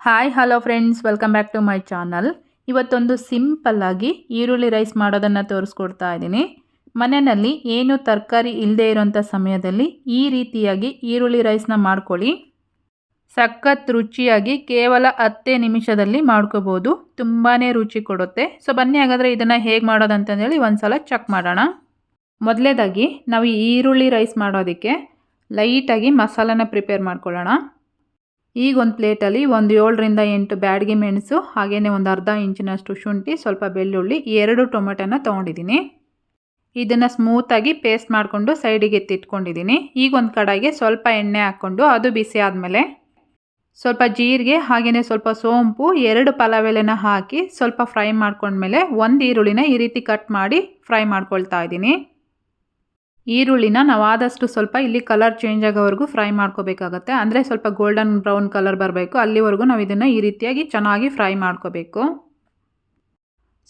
Hi hello friends welcome back to my channel ಇವತ್ತೊಂದು ಸಿಂಪಲ್ಲಾಗಿ ಈರುಳ್ಳಿ ರೈಸ್ ಮಾಡೋದನ್ನು ತೋರಿಸ್ಕೊಡ್ತಾ ಇದ್ದೀನಿ. ಮನೆಯಲ್ಲಿ ಏನು ತರಕಾರಿ ಇಲ್ಲದೆ ಇರೋಂಥ ಸಮಯದಲ್ಲಿ ಈ ರೀತಿಯಾಗಿ ಈರುಳ್ಳಿ ರೈಸ್ನ ಮಾಡ್ಕೊಳ್ಳಿ. ಸಖತ್ ರುಚಿಯಾಗಿ ಕೇವಲ ಹತ್ತೇ ನಿಮಿಷದಲ್ಲಿ ಮಾಡ್ಕೋಬೋದು. ತುಂಬಾ ರುಚಿ ಕೊಡುತ್ತೆ. ಸೊ ಬನ್ನಿ ಹಾಗಾದರೆ ಇದನ್ನು ಹೇಗೆ ಮಾಡೋದಂತಂದೇಳಿ ಒಂದು ಸಲ ಚೆಕ್ ಮಾಡೋಣ. ಮೊದಲೇದಾಗಿ ನಾವು ಈರುಳ್ಳಿ ರೈಸ್ ಮಾಡೋದಕ್ಕೆ ಲೈಟಾಗಿ ಮಸಾಲನ ಪ್ರಿಪೇರ್ ಮಾಡ್ಕೊಳ್ಳೋಣ. ಈಗ ಒಂದು ಪ್ಲೇಟಲ್ಲಿ ಒಂದು ಏಳರಿಂದ ಎಂಟು ಬ್ಯಾಡ್ಗೆ ಮೆಣಸು ಹಾಗೆಯೇ ಒಂದು ಅರ್ಧ ಇಂಚಿನಷ್ಟು ಶುಂಠಿ, ಸ್ವಲ್ಪ ಬೆಳ್ಳುಳ್ಳಿ, ಎರಡು ಟೊಮೆಟೊನ ತೊಗೊಂಡಿದ್ದೀನಿ. ಇದನ್ನು ಸ್ಮೂತಾಗಿ ಪೇಸ್ಟ್ ಮಾಡಿಕೊಂಡು ಸೈಡಿಗೆ ಎತ್ತಿಟ್ಕೊಂಡಿದ್ದೀನಿ. ಈಗ ಒಂದು ಕಡಾಯಿಗೆ ಸ್ವಲ್ಪ ಎಣ್ಣೆ ಹಾಕ್ಕೊಂಡು ಅದು ಬಿಸಿ ಆದಮೇಲೆ ಸ್ವಲ್ಪ ಜೀರಿಗೆ ಹಾಗೆಯೇ ಸ್ವಲ್ಪ ಸೋಂಪು, ಎರಡು ಪಲಾವ್ ಹಾಕಿ ಸ್ವಲ್ಪ ಫ್ರೈ ಮಾಡ್ಕೊಂಡ್ಮೇಲೆ ಒಂದು ಈರುಳ್ಳಿನ ಈ ರೀತಿ ಕಟ್ ಮಾಡಿ ಫ್ರೈ ಮಾಡ್ಕೊಳ್ತಾ ಇದ್ದೀನಿ. ಈರುಳ್ಳಿನ ನಾವು ಆದಷ್ಟು ಸ್ವಲ್ಪ ಇಲ್ಲಿ ಕಲರ್ ಚೇಂಜ್ ಆಗೋವರೆಗೂ ಫ್ರೈ ಮಾಡ್ಕೋಬೇಕಾಗತ್ತೆ. ಅಂದರೆ ಸ್ವಲ್ಪ ಗೋಲ್ಡನ್ ಬ್ರೌನ್ ಕಲರ್ ಬರಬೇಕು. ಅಲ್ಲಿವರೆಗೂ ನಾವು ಇದನ್ನು ಈ ರೀತಿಯಾಗಿ ಚೆನ್ನಾಗಿ ಫ್ರೈ ಮಾಡ್ಕೋಬೇಕು.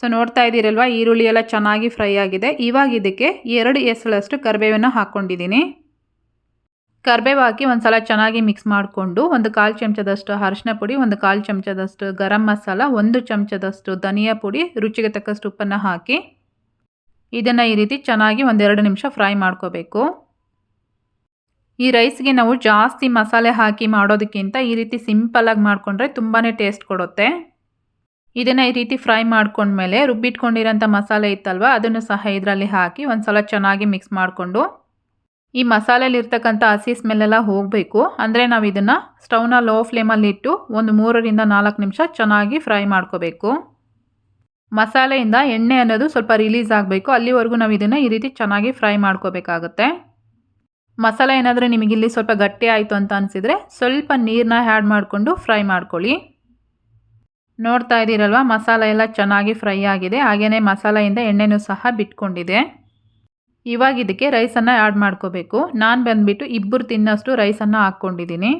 ಸೊ ನೋಡ್ತಾ ಇದ್ದೀರಲ್ವ, ಈರುಳ್ಳಿ ಎಲ್ಲ ಚೆನ್ನಾಗಿ ಫ್ರೈ ಆಗಿದೆ. ಇವಾಗ ಇದಕ್ಕೆ ಎರಡು ಎಸಳಷ್ಟು ಕರಿಬೇವನ್ನು ಹಾಕ್ಕೊಂಡಿದ್ದೀನಿ. ಕರ್ಬೇವು ಹಾಕಿ ಒಂದು ಸಲ ಚೆನ್ನಾಗಿ ಮಿಕ್ಸ್ ಮಾಡಿಕೊಂಡು ಒಂದು ಕಾಲು ಚಮಚದಷ್ಟು ಅರಿಶಿನ ಪುಡಿ, ಒಂದು ಕಾಲು ಚಮಚದಷ್ಟು ಗರಂ ಮಸಾಲ, ಒಂದು ಚಮಚದಷ್ಟು ಧನಿಯಾ ಪುಡಿ, ರುಚಿಗೆ ತಕ್ಕಷ್ಟು ಉಪ್ಪನ್ನು ಹಾಕಿ ಇದನ್ನು ಈ ರೀತಿ ಚೆನ್ನಾಗಿ ಒಂದೆರಡು ನಿಮಿಷ ಫ್ರೈ ಮಾಡ್ಕೋಬೇಕು. ಈ ರೈಸ್ಗೆ ನಾವು ಜಾಸ್ತಿ ಮಸಾಲೆ ಹಾಕಿ ಮಾಡೋದಕ್ಕಿಂತ ಈ ರೀತಿ ಸಿಂಪಲಾಗಿ ಮಾಡಿಕೊಂಡ್ರೆ ತುಂಬಾ ಟೇಸ್ಟ್ ಕೊಡುತ್ತೆ. ಇದನ್ನು ಈ ರೀತಿ ಫ್ರೈ ಮಾಡ್ಕೊಂಡ್ಮೇಲೆ ರುಬ್ಬಿಟ್ಕೊಂಡಿರೋಂಥ ಮಸಾಲೆ ಇತ್ತಲ್ವ, ಅದನ್ನು ಸಹ ಇದರಲ್ಲಿ ಹಾಕಿ ಒಂದು ಸಲ ಚೆನ್ನಾಗಿ ಮಿಕ್ಸ್ ಮಾಡಿಕೊಂಡು ಈ ಮಸಾಲೆಯಲ್ಲಿರ್ತಕ್ಕಂಥ ಹಸಿ ಸ್ಮೆಲ್ಲೆಲ್ಲ ಹೋಗಬೇಕು. ಅಂದರೆ ನಾವು ಇದನ್ನು ಸ್ಟವ್ನ ಲೋ ಫ್ಲೇಮಲ್ಲಿ ಇಟ್ಟು ಒಂದು ಮೂರರಿಂದ ನಾಲ್ಕು ನಿಮಿಷ ಚೆನ್ನಾಗಿ ಫ್ರೈ ಮಾಡ್ಕೋಬೇಕು. ಮಸಾಲೆಯಿಂದ ಎಣ್ಣೆ ಅನ್ನೋದು ಸ್ವಲ್ಪ ರಿಲೀಸ್ ಆಗಬೇಕು. ಅಲ್ಲಿವರೆಗೂ ನಾವು ಇದನ್ನು ಈ ರೀತಿ ಚೆನ್ನಾಗಿ ಫ್ರೈ ಮಾಡ್ಕೋಬೇಕಾಗುತ್ತೆ. ಮಸಾಲೆ ಏನಾದರೂ ನಿಮಗಿಲ್ಲಿ ಸ್ವಲ್ಪ ಗಟ್ಟಿ ಆಯಿತು ಅಂತ ಅನಿಸಿದರೆ ಸ್ವಲ್ಪ ನೀರನ್ನ ಆ್ಯಡ್ ಮಾಡಿಕೊಂಡು ಫ್ರೈ ಮಾಡ್ಕೊಳ್ಳಿ. ನೋಡ್ತಾ ಇದ್ದೀರಲ್ವ, ಮಸಾಲೆ ಎಲ್ಲ ಚೆನ್ನಾಗಿ ಫ್ರೈ ಆಗಿದೆ. ಹಾಗೆಯೇ ಮಸಾಲೆಯಿಂದ ಎಣ್ಣೆನೂ ಸಹ ಬಿಟ್ಕೊಂಡಿದೆ. ಇವಾಗ ಇದಕ್ಕೆ ರೈಸನ್ನು ಆ್ಯಡ್ ಮಾಡ್ಕೋಬೇಕು. ನಾನು ಬಂದುಬಿಟ್ಟು ಇಬ್ಬರು ತಿನ್ನೋಷ್ಟು ರೈಸನ್ನು ಹಾಕ್ಕೊಂಡಿದ್ದೀನಿ.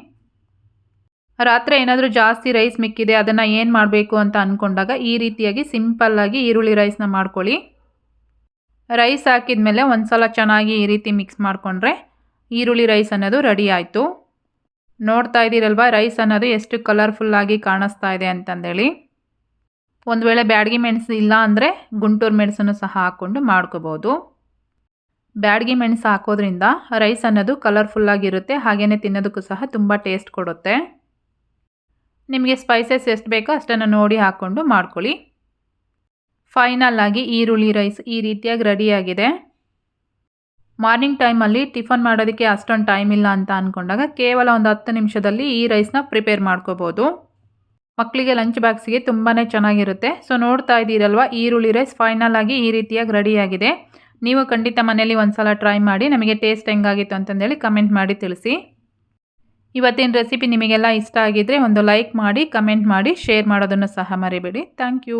ರಾತ್ರಿ ಏನಾದರೂ ಜಾಸ್ತಿ ರೈಸ್ ಮಿಕ್ಕಿದೆ, ಅದನ್ನು ಏನು ಮಾಡಬೇಕು ಅಂತ ಅಂದ್ಕೊಂಡಾಗ ಈ ರೀತಿಯಾಗಿ ಸಿಂಪಲ್ಲಾಗಿ ಈರುಳ್ಳಿ ರೈಸ್ನ ಮಾಡ್ಕೊಳ್ಳಿ. ರೈಸ್ ಹಾಕಿದ ಮೇಲೆ ಒಂದು ಸಲ ಚೆನ್ನಾಗಿ ಈ ರೀತಿ ಮಿಕ್ಸ್ ಮಾಡಿಕೊಂಡ್ರೆ ಈರುಳ್ಳಿ ರೈಸ್ ಅನ್ನೋದು ರೆಡಿ ಆಯಿತು. ನೋಡ್ತಾ ಇದ್ದೀರಲ್ವ ರೈಸ್ ಅನ್ನೋದು ಎಷ್ಟು ಕಲರ್ಫುಲ್ಲಾಗಿ ಕಾಣಿಸ್ತಾ ಇದೆ ಅಂತಂದೇಳಿ. ಒಂದು ವೇಳೆ ಬ್ಯಾಡಗಿ ಮೆಣಸು ಇಲ್ಲ ಅಂದರೆ ಗುಂಟೂರು ಮೆಣಸನ್ನು ಸಹ ಹಾಕ್ಕೊಂಡು ಮಾಡ್ಕೋಬೋದು. ಬ್ಯಾಡಗಿ ಮೆಣಸು ಹಾಕೋದ್ರಿಂದ ರೈಸ್ ಅನ್ನೋದು ಕಲರ್ಫುಲ್ಲಾಗಿರುತ್ತೆ ಹಾಗೆಯೇ ತಿನ್ನೋದಕ್ಕೂ ಸಹ ತುಂಬ ಟೇಸ್ಟ್ ಕೊಡುತ್ತೆ. ನಿಮಗೆ ಸ್ಪೈಸಸ್ ಎಷ್ಟು ಬೇಕೋ ಅಷ್ಟನ್ನು ನೋಡಿ ಹಾಕ್ಕೊಂಡು ಮಾಡ್ಕೊಳ್ಳಿ. ಫೈನಲ್ ಆಗಿ ಈರುಳ್ಳಿ ರೈಸ್ ಈ ರೀತಿಯಾಗಿ ರೆಡಿಯಾಗಿದೆ ಮಾರ್ನಿಂಗ್ ಟೈಮಲ್ಲಿ ಟಿಫನ್ ಮಾಡೋದಕ್ಕೆ ಅಷ್ಟೊಂದು ಟೈಮ್ ಇಲ್ಲ ಅಂತ ಅಂದ್ಕೊಂಡಾಗ ಕೇವಲ ಒಂದು ಹತ್ತು ನಿಮಿಷದಲ್ಲಿ ಈ ರೈಸ್ನ ಪ್ರಿಪೇರ್ ಮಾಡ್ಕೋಬೋದು. ಮಕ್ಕಳಿಗೆ ಲಂಚ್ ಬಾಕ್ಸಿಗೆ ತುಂಬಾ ಚೆನ್ನಾಗಿರುತ್ತೆ. ಸೊ ನೋಡ್ತಾ ಇದ್ದೀರಲ್ವ, ಈರುಳ್ಳಿ ರೈಸ್ ಫೈನಲ್ ಆಗಿ ಈ ರೀತಿಯಾಗಿ ರೆಡಿಯಾಗಿದೆ ನೀವು ಖಂಡಿತ ಮನೇಲಿ ಒಂದು ಸಲ ಟ್ರೈ ಮಾಡಿ, ನಮಗೆ ಟೇಸ್ಟ್ ಹೆಂಗಾಗಿತ್ತು ಅಂತಂದೇಳಿ ಕಮೆಂಟ್ ಮಾಡಿ ತಿಳಿಸಿ. ಇವತ್ತಿನ ರೆಸಿಪಿ ನಿಮಗೆಲ್ಲ ಇಷ್ಟ ಆಗಿದ್ದರೆ ಒಂದು ಲೈಕ್ ಮಾಡಿ ಕಮೆಂಟ್ ಮಾಡಿ ಶೇರ್ ಮಾಡೋದನ್ನು ಸಹ ಮರಿಬೇಡಿ. Thank you